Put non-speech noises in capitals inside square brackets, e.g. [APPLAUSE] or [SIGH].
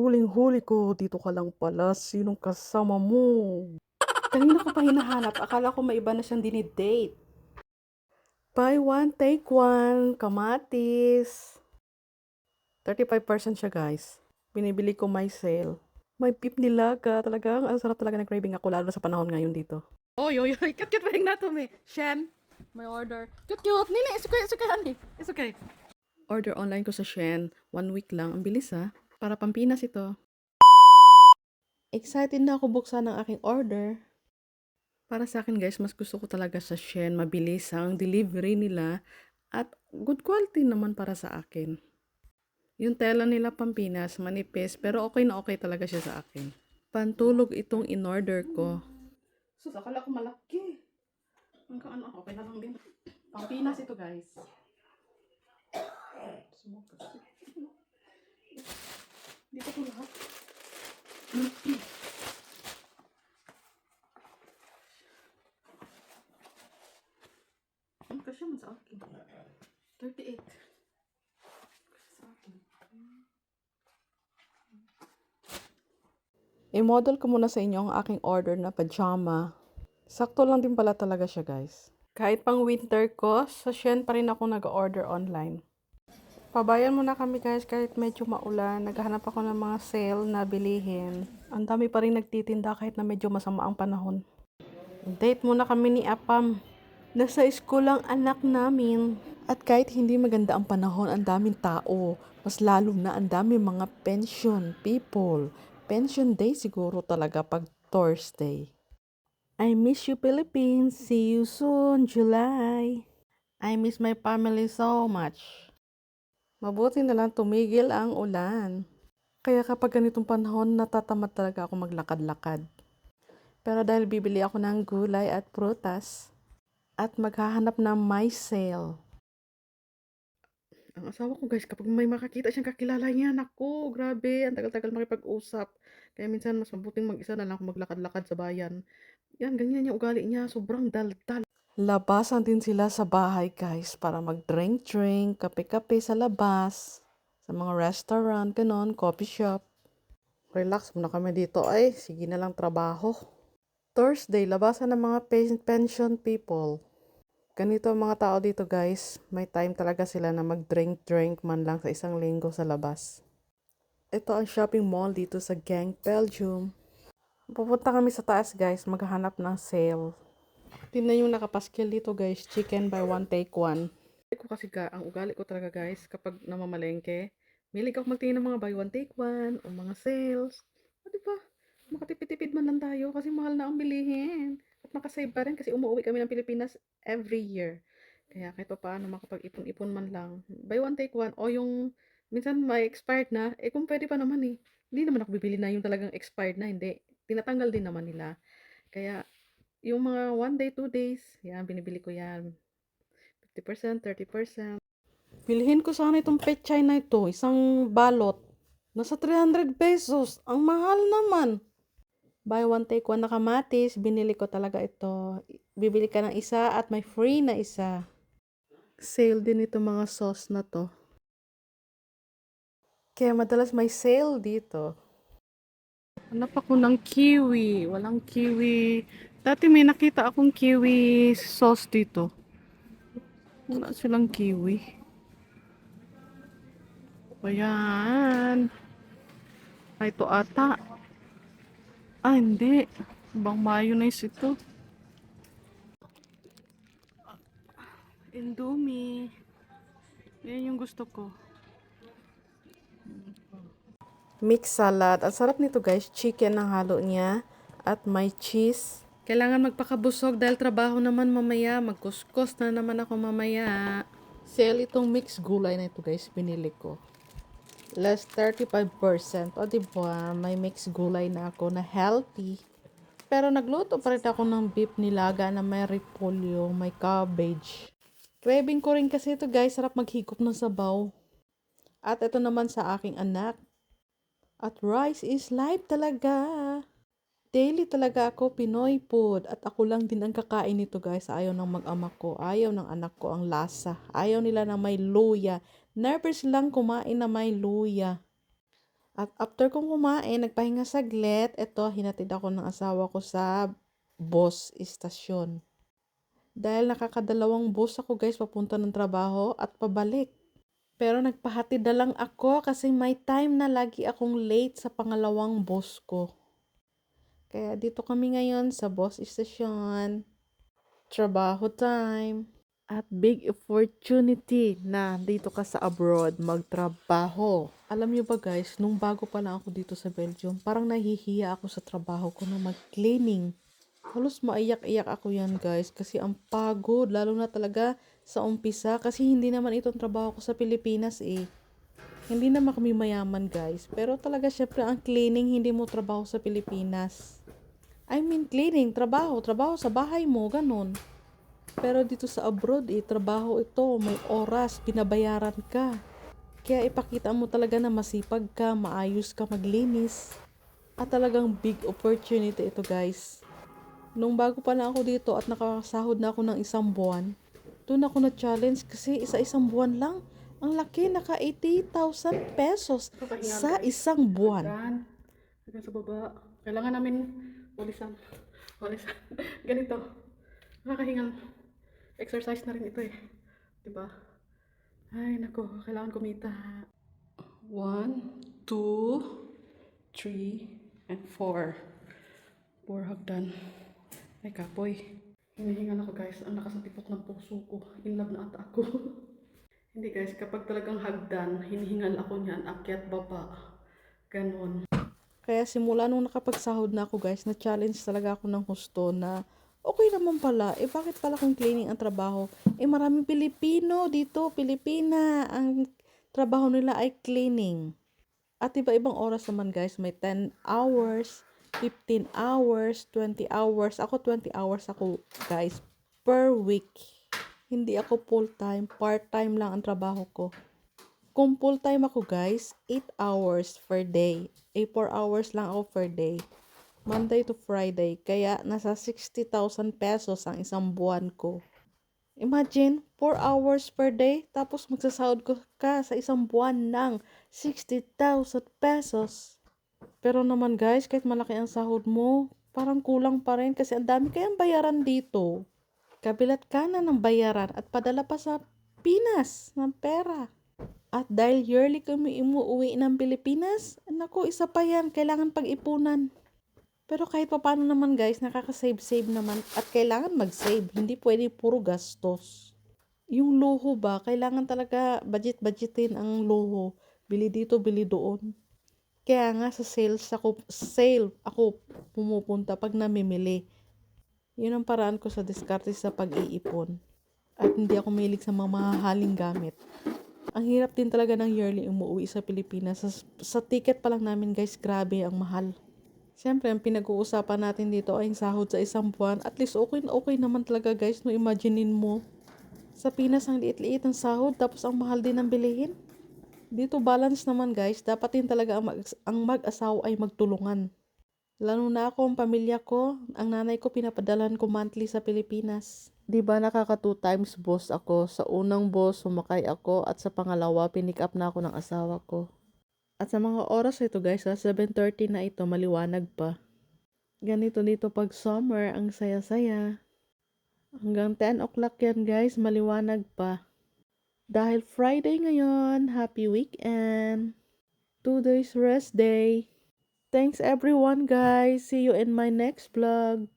Huling-huli ko, dito ka lang pala. Sinong kasama mo? Kanina ko pa hinahanap. Akala ko may iba na siyang dinidate. Buy one, take one. Kamatis. 35% siya, guys. Binibili ko may sale. May beef nilaga. Talagang, ang sarap talaga ng craving ako, lalo sa panahon ngayon dito. Oy, oy, oy. Cute-cute pa rin na to, me. Shen, my order. Cute-cute. Nini, it's okay, it's okay, honey. It's okay. Order online ko sa Shen. One week lang. Ang bilis, ha? Para Pampinas ito. Excited na ako buksan ang aking order. Para sa akin guys, mas gusto ko talaga sa Shen. Mabilis ang delivery nila at good quality naman para sa akin. Yung tela nila Pampinas, manipis, pero okay na okay talaga siya sa akin. Pantulog itong in-order ko. Sus, akala ko malaki. Hanggang ano, okay na lang din. Pampinas ito guys. Smoke. Dito ko lahat. Ang kasya man sa akin. 38. Sa. I-model ko muna sa inyo ang aking order na pajama. Sakto lang din pala talaga siya, guys. Kahit pang winter ko, sa Shein pa rin ako nag-order online. Pabayan muna kami guys kahit medyo maulan. Naghahanap ako ng mga sale na bilihin. Ang dami pa rin nagtitinda kahit na medyo masama ang panahon. Date muna kami ni Apam. Nasa school ang anak namin. At kahit hindi maganda ang panahon, ang daming tao. Mas lalo na ang daming mga pension people. Pension day siguro talaga pag Thursday. I miss you Philippines. See you soon, July. I miss my family so much. Mabuti na lang tumigil ang ulan. Kaya kapag ganitong panahon, natatamad talaga ako maglakad-lakad. Pero dahil bibili ako ng gulay at prutas, at maghahanap ng my sale. Ang asawa ko guys, kapag may makakita siyang kakilala niya, naku, grabe, ang tagal-tagal makipag-usap. Kaya minsan mas mabuting mag-isa na lang kung maglakad-lakad sa bayan. Yan, ganyan yung ugali niya, sobrang dal-dal. Labasan din sila sa bahay guys para mag-drink-drink, kape-kape sa labas, sa mga restaurant, ganon, coffee shop. Relax muna kami dito ay, sige na lang trabaho. Thursday, labasan ng mga pen- pension people. Ganito ang mga tao dito guys, may time talaga sila na mag-drink-drink man lang sa isang linggo sa labas. Ito ang shopping mall dito sa Genk, Belgium. Pupunta kami sa taas guys, maghanap ng sale. Tingnan yung nakapaskil dito guys, chicken by one take one. Ko kasi ka, ang ugali ko talaga guys, kapag namamalengke, milig ako magtingin ng mga buy one take one o mga sales. O di ba? Makatipid-tipid man lang tayo kasi mahal na ang bilihin. At makasave pa rin kasi umuwi kami ng Pilipinas every year. Kaya kahit pa paano makapag-ipon-ipon man lang. Buy one take one o yung minsan may expired na, eh kung pwede pa naman eh. Hindi naman ako bibili na yung talagang expired na, hindi. Tinatanggal din naman nila. Kaya yung mga one day, two days, yan, binibili ko yan. 50%, 30%. Bilhin ko sana itong pechay na ito, isang balot. Nasa 300 pesos. Ang mahal naman. Buy one, take one na kamatis. Binili ko talaga ito. Bibili ka ng isa at may free na isa. Sale din ito mga sauce na to. Kaya madalas may sale dito. Hanap ako ng kiwi. Walang kiwi. Dati may nakita akong kiwi sauce dito. Wala silang kiwi. Ayan. Ay, ito ata. Ah, hindi. Ibang mayonnaise ito. Indomie. Yan yung gusto ko. Mix salad. Ang sarap nito guys. Chicken ang halo niya. At may cheese. Kailangan magpakabusog dahil trabaho naman mamaya. Magkuskos na naman ako mamaya. Sale itong mix gulay na ito guys. Binili ko. Less 35%. O diba, may mix gulay na ako na healthy. Pero nagluto pa rin ako ng beef nilaga na may repolyo, may cabbage. Craving ko rin kasi ito guys, sarap maghigop ng sabaw. At ito naman sa aking anak. At rice is life talaga. Daily talaga ako Pinoy food at ako lang din ang kakain nito guys. Ayaw ng mag-ama ko, ayaw ng anak ko ang lasa. Ayaw nila na may luya. Never silang kumain na may luya. At after kong kumain, nagpahinga saglit, eto, hinatid ako ng asawa ko sa bus istasyon. Dahil nakakadalawang bus ako guys, papunta ng trabaho at pabalik. Pero nagpahatid na lang ako kasi may time na lagi akong late sa pangalawang bus ko. Kaya dito kami ngayon sa bus station. Trabaho time. At big opportunity na dito ka sa abroad magtrabaho. Alam niyo ba guys, nung bago pa lang ako dito sa Belgium, parang nahihiya ako sa trabaho ko na mag-cleaning. Halos maiyak-iyak ako yan guys kasi ang pagod lalo na talaga sa umpisa kasi hindi naman itong trabaho ko sa Pilipinas eh. Hindi naman kami mayaman guys pero talaga syempre ang cleaning hindi mo trabaho sa Pilipinas. I mean cleaning, trabaho, trabaho sa bahay mo, ganun. Pero dito sa abroad eh, trabaho ito, may oras, binabayaran ka. Kaya ipakita mo talaga na masipag ka, maayos ka maglinis. At talagang big opportunity ito guys. Nung bago pa lang ako dito at nakakasahod na ako ng isang buwan, doon ako na-challenge kasi isa-isang buwan lang. Ang laki, naka 80,000 pesos sa isang buwan. Hanggang sa baba. Kailangan namin walisan. Walisan. [LAUGHS] Ganito. Nakakahingal. Exercise na rin ito eh. Diba? Ay, nako. Kailangan kumita. One, two, three, and four. Four hagdan. Ay, kapoy. Hinihingal ako guys. Ang lakas ng tipok ng puso ko. In love na ata ako. [LAUGHS] Hindi guys, kapag talagang hagdan, hinihingal ako niyan, akyat baba. Ganon. Kaya simula nung nakapagsahod na ako guys, na-challenge talaga ako ng husto na okay naman pala, eh bakit pala kung cleaning ang trabaho? Eh maraming Pilipino dito, Pilipina, ang trabaho nila ay cleaning. At iba-ibang oras naman guys, may 10 hours, 15 hours, 20 hours. Ako 20 hours ako guys per week. Hindi ako full-time, part-time lang ang trabaho ko. Kung full-time ako guys, 8 hours per day. Eh 4 hours lang ako per day. Monday to Friday. Kaya nasa 60,000 pesos ang isang buwan ko. Imagine, 4 hours per day, tapos magsasahod ko ka sa isang buwan ng 60,000 pesos. Pero naman guys, kahit malaki ang sahod mo, parang kulang pa rin kasi ang dami kayang bayaran dito. Kabilat ka na ng bayaran at padala pa sa Pinas ng pera. At dahil yearly kami umuwi ng Pilipinas, naku, isa pa yan, kailangan pag-ipunan. Pero kahit pa paano naman guys, nakaka-save-save naman at kailangan mag-save, hindi pwede puro gastos. Yung luho ba, kailangan talaga budget-budgetin ang luho. Bili dito, bili doon. Kaya nga sa sales ako, sale ako pumupunta pag namimili. Yun ang paraan ko sa diskarte sa pag-iipon. At hindi ako mahilig sa mga mahahaling gamit. Ang hirap din talaga ng yearly umuwi sa Pilipinas. Sa, sa ticket pa lang namin guys, grabe ang mahal. Siyempre, ang pinag-uusapan natin dito ay yung sahod sa isang buwan. At least okay na okay naman talaga guys. No, imaginein mo. Sa Pinas, ang liit-liit ang sahod. Tapos ang mahal din ang bilihin. Dito balance naman guys. Dapat din talaga ang, mag- ang mag-asawa ay magtulungan. Lalo na ako, ang pamilya ko, ang nanay ko pinapadalan ko monthly sa Pilipinas. 'Di ba nakaka two times boss ako. Sa unang boss, sumakay ako at sa pangalawa, pinick up na ako ng asawa ko. At sa mga oras ito guys, sa 7.30 na ito, maliwanag pa. Ganito dito pag summer, ang saya-saya. Hanggang 10 o'clock yan guys, maliwanag pa. Dahil Friday ngayon, happy weekend. Two days rest day. Thanks everyone guys. See you in my next vlog.